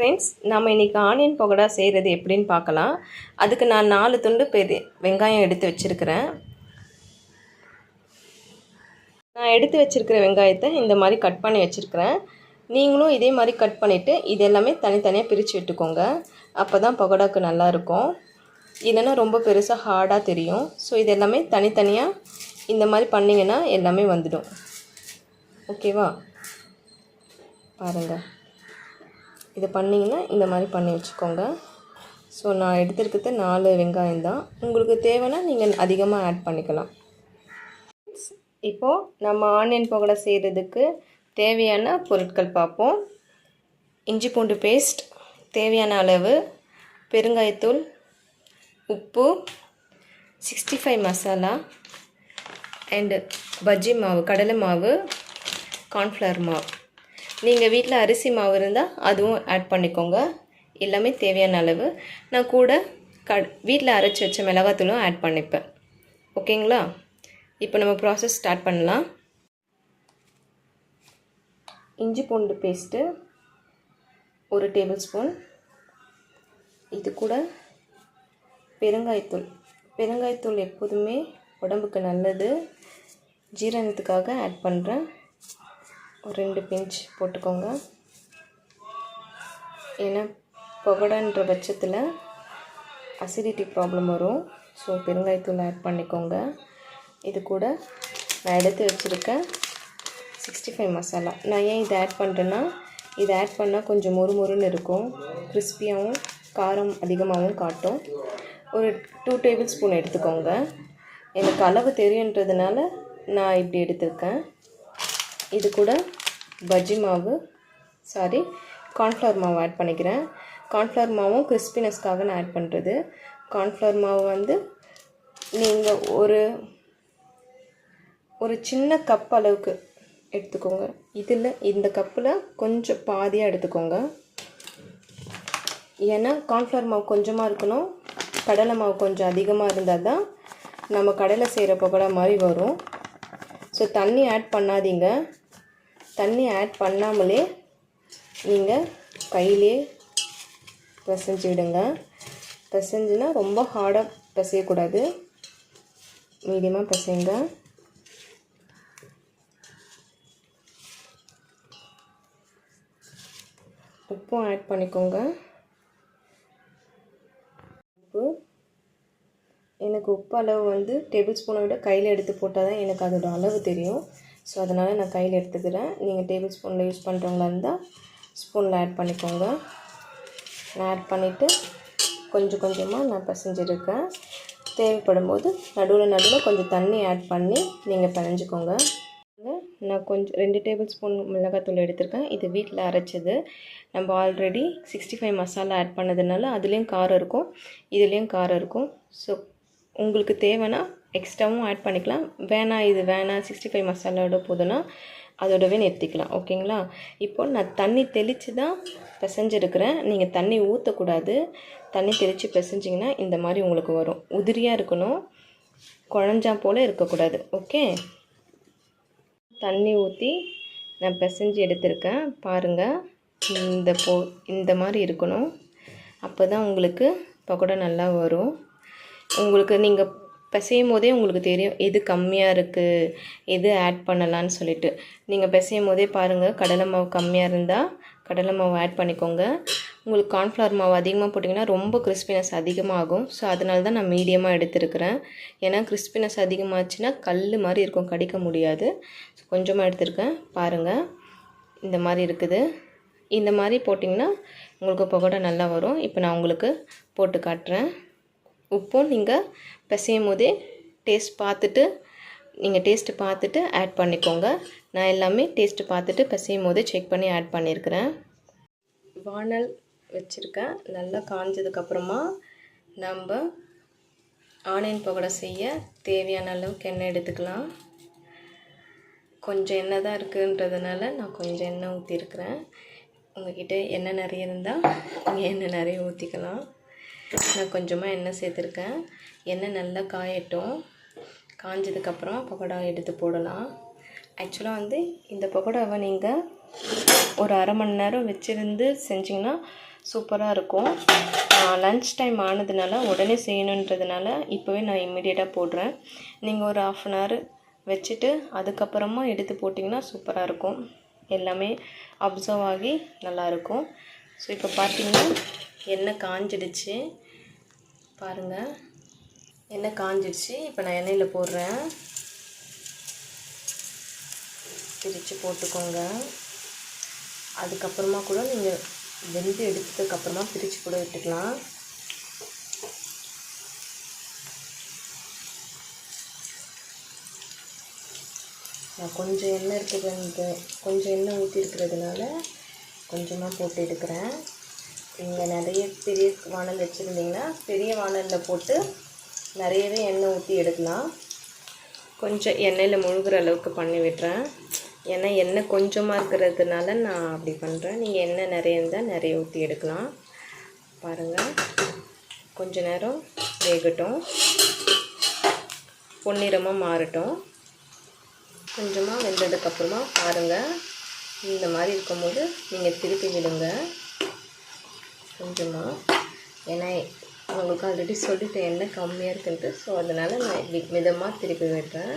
Friends நம்ம இன்றைக்கி onion pakoda செய்கிறது எப்படின்னு பார்க்கலாம். அதுக்கு நான் நாலு துண்டு பெரிய வெங்காயம் எடுத்து வச்சுருக்கிறேன். நான் எடுத்து வச்சுருக்கிற வெங்காயத்தை இந்த மாதிரி கட் பண்ணி வச்சுருக்கிறேன். நீங்களும் இதே மாதிரி கட் பண்ணிவிட்டு இது எல்லாமே தனித்தனியாக பிரித்து விட்டுக்கோங்க. அப்போ தான் பகோடாக்கு நல்லாயிருக்கும் இல்லைன்னா ரொம்ப பெருசாக ஹார்டாக தெரியும். ஸோ இது எல்லாமே தனித்தனியாக இந்த மாதிரி பண்ணிங்கன்னா எல்லாமே வந்துடும். ஓகேவா பாருங்கள் இதை பண்ணிங்கன்னா இந்த மாதிரி பண்ணி வச்சுக்கோங்க. ஸோ நான் எடுத்துருக்கிறது நாலு வெங்காயம் தான். உங்களுக்கு தேவைன்னா நீங்கள் அதிகமாக ஆட் பண்ணிக்கலாம். இப்போது நம்ம ஆனியன் பகோடா செய்கிறதுக்கு தேவையான பொருட்கள் பார்ப்போம். இஞ்சி பூண்டு பேஸ்ட் தேவையான அளவு பெருங்காயத்தூள் உப்பு sixty five masala and bajji மாவு கடலை மாவு கார்ன்ஃப்ளவர் மாவு. நீங்கள் வீட்டில் அரிசி மாவு இருந்தால் அதுவும் ஆட் பண்ணிக்கோங்க. எல்லாமே தேவையான அளவு. நான் கூட க வீட்டில் அரைச்சி வச்ச மிளகாத்தூளும் ஆட் பண்ணிப்பேன். ஓகேங்களா? இப்போ நம்ம ப்ராசஸ் ஸ்டார்ட் பண்ணலாம். இஞ்சி பூண்டு பேஸ்ட்டு ஒரு டேபிள் ஸ்பூன் இது கூட பெருங்காயத்தூள். பெருங்காயத்தூள் எப்போதுமே உடம்புக்கு நல்லது. ஜீரணத்துக்காக ஆட் பண்ணுறேன் ஒரு ரெண்டு பிஞ்ச் போட்டுக்கோங்க. ஏன்னா பகோடான்ற பட்சத்தில் அசிடிட்டி ப்ராப்ளம் வரும். ஸோ பெருங்காயத்தூள் ஆட் பண்ணிக்கோங்க. இது கூட நான் எடுத்து வச்சுருக்கேன் சிக்ஸ்டி ஃபைவ் மசாலா நான் ஏன் இதை ஆட் பண்ணுறேன்னா இதை ஆட் பண்ணால் கொஞ்சம் மொறுமொறுன்னு இருக்கும். கிறிஸ்பியாகவும் காரம் அதிகமாகவும் காட்டும். ஒரு டூ டேபிள் ஸ்பூன் எடுத்துக்கோங்க. எனக்கு அளவு தெரியுன்றதுனால நான் இப்படி எடுத்திருக்கேன். இது கூட பஜ்ஜி மாவு சாரி கார்ன்ஃப்ளவர் மாவு ஆட் பண்ணிக்கிறேன். கார்ன்ஃப்ளவர் மாவும் கிறிஸ்பினஸ்க்காக நான் ஆட் பண்ணுறது கார்ன்ஃப்ளவர் மாவு வந்து நீங்கள் ஒரு ஒரு சின்ன கப் அளவுக்கு எடுத்துக்கோங்க. இதில் இந்த கப்பில் கொஞ்சம் பாதியாக எடுத்துக்கோங்க. ஏன்னா கார்ன்ஃப்ளவர் மாவு கொஞ்சமாக இருக்கணும். கடலை மாவு கொஞ்சம் அதிகமாக இருந்தால் தான் நம்ம கடலை செய்கிற பக்கோடா மாதிரி வரும். ஸோ தண்ணி ஆட் பண்ணாதீங்க. தண்ணி ஆட் பண்ணாமலே நீங்கள் கையிலே பிசைஞ்சு விடுங்க பிசைஞ்சுனா ரொம்ப ஹார்டாக பிசையக்கூடாது. மீடியமாக பிசைங்க உப்பும் ஆட் பண்ணிக்கோங்க. உப்பு. எனக்கு உப்பு அளவு வந்து டேபிள் ஸ்பூனை விட கையில் எடுத்து போட்டால் தான் எனக்கு அதோட அளவு தெரியும். ஸோ அதனால் நான் கையில் எடுத்துக்கிறேன். நீங்கள் டேபிள் ஸ்பூனில் யூஸ் பண்ணுறவங்களா இருந்தால் ஸ்பூனில் ஆட் பண்ணிக்கோங்க. நான் ஆட் பண்ணிவிட்டு கொஞ்சம் கொஞ்சமாக நான் பசைஞ்சிருக்கேன். தேவைப்படும் போது நடுவில் நடுவில் கொஞ்சம் தண்ணி ஆட் பண்ணி நீங்கள் பிணைஞ்சிக்கோங்க நான் கொஞ்சம் ரெண்டு டேபிள் ஸ்பூன் மிளகாத்தூள் எடுத்திருக்கேன். இது வீட்டில் அரைச்சது. நம்ம already sixty five masala add பண்ணதுனால அதுலேயும் காரம் இருக்கும். இதுலேயும் காரம் இருக்கும். ஸோ உங்களுக்கு தேவைன்னா எக்ஸ்ட்ராவும் ஆட் பண்ணிக்கலாம். வேணாம் இது வேணாம் சிக்ஸ்டி ஃபைவ் மசாலாவோட போதுன்னா அதோடவே நிறுத்திக்கலாம். ஓகேங்களா? இப்போ நான் தண்ணி தெளித்து தான் பிசைஞ்சிருக்கிறேன். நீங்கள் தண்ணி ஊற்றக்கூடாது தண்ணி தெளித்து பிசைஞ்சிங்கன்னா இந்த மாதிரி உங்களுக்கு வரும். உதிரியாக இருக்கணும். குழஞ்சா போல் இருக்கக்கூடாது. ஓகே? தண்ணி ஊற்றி நான் பிசைஞ்சு எடுத்திருக்கேன். பாருங்கள் இந்த போ இந்த மாதிரி இருக்கணும். அப்போ தான் உங்களுக்கு பக்கோடா நல்லா வரும். உங்களுக்கு நீங்கள் பிசையும் போதே உங்களுக்கு தெரியும் எது கம்மியாக இருக்குது எது ஆட் பண்ணலான்னு சொல்லிட்டு. நீங்கள் பிசையும் போதே பாருங்கள் கடலை மாவு கம்மியாக இருந்தால் கடலை மாவு ஆட் பண்ணிக்கோங்க. உங்களுக்கு கார்ன்ஃப்ளவர் மாவு அதிகமாக போட்டிங்கன்னா ரொம்ப கிறிஸ்பினஸ் அதிகமாகும். ஸோ அதனால தான் நான் மீடியமாக எடுத்துருக்கிறேன். ஏன்னா கிறிஸ்பினஸ் அதிகமாகச்சுன்னா கல் மாதிரி இருக்கும் கடிக்க முடியாது. ஸோ கொஞ்சமாக எடுத்திருக்கேன். பாருங்கள் இந்த மாதிரி இருக்குது. இந்த மாதிரி போட்டிங்கன்னா உங்களுக்கு பகோடா நல்லா வரும். இப்போ நான் உங்களுக்கு போட்டு காட்டுறேன். உப்பும் நீங்கள் பிசையும் போதே டேஸ்ட் பார்த்துட்டு நீங்கள் டேஸ்ட்டு பார்த்துட்டு ஆட் பண்ணிக்கோங்க. நான் எல்லாமே டேஸ்ட்டு பார்த்துட்டு பிசையும் போதே செக் பண்ணி ஆட் பண்ணியிருக்கிறேன் வானல் வச்சுருக்கேன். நல்லா காஞ்சதுக்கப்புறமா நம்ம ஆனியன் பகோடா செய்ய தேவையான அளவுக்கு எண்ணெய் எடுத்துக்கலாம். கொஞ்சம் எண்ணெய் தான் இருக்குன்றதுனால நான் கொஞ்சம் எண்ணெய் ஊற்றிருக்கிறேன் உங்கள்கிட்ட எண்ணெய் நிறைய இருந்தால் நீங்கள் எண்ணெய் நிறைய ஊற்றிக்கலாம் நான் கொஞ்சமாக எண்ணெய் சேர்த்துருக்கேன். எண்ணெய் நல்லா காயட்டும். காஞ்சதுக்கப்புறம் பக்கோடா எடுத்து போடலாம். ஆக்சுவலாக வந்து இந்த பக்கோடாவை நீங்கள் ஒரு அரை மணி நேரம் வச்சுருந்து செஞ்சிங்கன்னா சூப்பராக இருக்கும். லன்ச் டைம் ஆனதுனால உடனே செய்யணுன்றதுனால இப்போவே நான் இம்மிடியேட்டாக போடுறேன். நீங்கள் ஒரு ஆஃப் அன் ஹவர் வச்சுட்டு அதுக்கப்புறமா எடுத்து போட்டிங்கன்னா சூப்பராக இருக்கும். எல்லாமே அப்சர்வ் ஆகி நல்லாயிருக்கும் ஸோ இப்போ பார்த்தீங்கன்னா எண்ணெய் காஞ்சிடுச்சு. பாருங்கள் எண்ணெய் காஞ்சிடுச்சு. இப்போ நான் எண்ணெயில் போடுறேன். பிரித்து போட்டுக்கோங்க. அதுக்கப்புறமா கூட நீங்கள் வெந்து எடுத்ததுக்கப்புறமா பிரித்து கூட விட்டுக்கலாம் நான் கொஞ்சம் எண்ணெய் இருக்கிறது கொஞ்சம் எண்ணெய் ஊற்றி இருக்கிறதுனால கொஞ்சமாக போட்டு எடுக்கிறேன். பெரிய வானல் வச்சுருந்தீங்கன்னா பெரிய வானலில் போட்டு நிறையவே எண்ணெய் ஊற்றி எடுக்கலாம். கொஞ்சம் எண்ணெயில் முழுகிற அளவுக்கு பண்ணி விட்டுறேன். ஏன்னா எண்ணெய் கொஞ்சமாக இருக்கிறதுனால நான் அப்படி பண்ணுறேன் நீங்கள் எண்ணெய் நிறைய இருந்தால் நிறைய ஊற்றி எடுக்கலாம். பாருங்கள் கொஞ்ச நேரம் வேகட்டும். பொன்னிறமாக மாறட்டும். கொஞ்சமாக வெந்ததுக்கப்புறமா பாருங்கள் இந்த மாதிரி இருக்கும்போது நீங்கள் திருப்பி விடுங்க. கொஞ்சமாக ஏன்னா உங்களுக்கு ஆல்ரெடி சொல்லிட்டேன் எண்ணெய் கம்மியாக இருக்குன்ட்டு. ஸோ அதனால் நான் இப்படி மிதமாக திருப்பி விடுறேன்.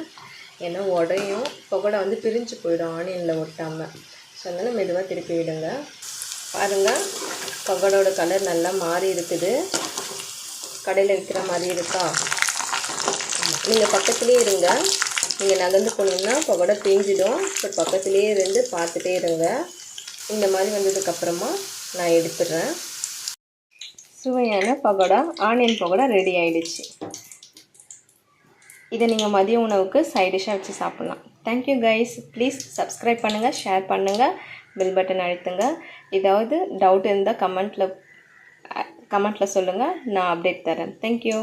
ஏன்னா உடையும் பக்கோடா வந்து பிரிஞ்சு போயிடும் ஆனியனில் ஒட்டாமல் ஸோ அதனால் மெதுவாக திருப்பி விடுங்க. பாருங்கள் பக்கோடாவோட கலர் நல்லா மாறி இருக்குது. கடையில் விற்கிற மாதிரி இருக்கா? நீங்கள் பக்கத்துலேயே இருங்க. நீங்கள் நகர்ந்து போனீங்கன்னா பக்கோடா பிஞ்சிடும் பட் பக்கத்துலேயே இருந்து பார்த்துட்டே இருங்க. இந்த மாதிரி வந்ததுக்கப்புறமா நான் எடுத்துடுறேன் சுவையான பகோடா ஆனியன் பகோடா ரெடி ஆயிடுச்சு. இதை நீங்கள் மதிய உணவுக்கு சைட் டிஷ்ஷாக வச்சு சாப்பிட்லாம். Thank you guys please subscribe பண்ணுங்கள் ஷேர் பண்ணுங்கள் பெல் பட்டன் அழுத்துங்க. ஏதாவது டவுட் இருந்தால் கமெண்ட்டில் கமெண்ட்டில் சொல்லுங்கள் நான் அப்டேட் தரேன். தேங்க்யூ